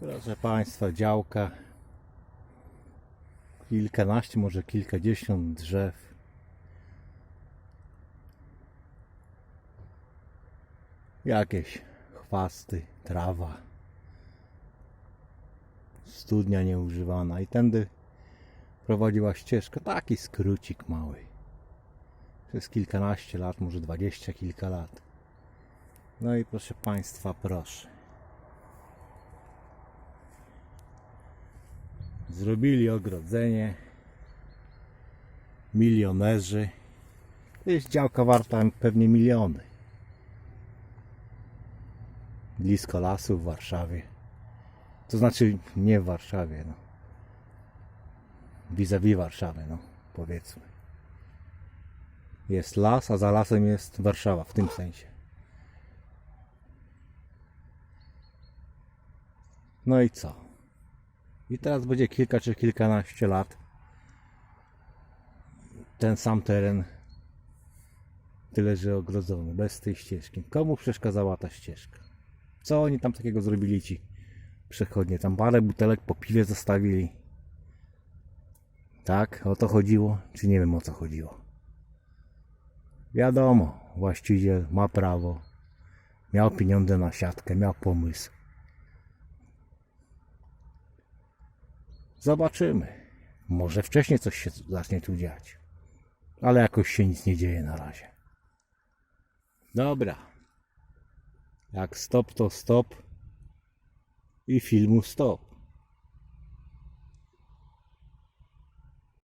Proszę Państwa, działka. Kilkanaście, może kilkadziesiąt drzew. Jakieś chwasty, trawa. Studnia nieużywana. I tędy prowadziła ścieżka. Taki skrócik mały. Przez kilkanaście lat, może dwadzieścia kilka lat. No i proszę Państwa, proszę. Zrobili ogrodzenie. Milionerzy. Jest działka warta pewnie miliony. Blisko lasu w Warszawie. To znaczy nie w Warszawie, no. Vis-a-vis Warszawy, no, powiedzmy. Jest las, a za lasem jest Warszawa w tym sensie. No i co? I teraz będzie kilka czy kilkanaście lat. Ten sam teren. Tyle, że ogrodzony, bez tej ścieżki. Komu przeszkadzała ta ścieżka? Co oni tam takiego zrobili ci przechodnie? Tam parę butelek po piwie zostawili. Tak? O to chodziło? Czy nie wiem o co chodziło? Wiadomo, właściciel ma prawo. Miał pieniądze na siatkę, miał pomysł. Zobaczymy. Może wcześniej coś się zacznie tu dziać. Ale jakoś się nic nie dzieje na razie. Dobra. Jak stop to stop. I filmu stop.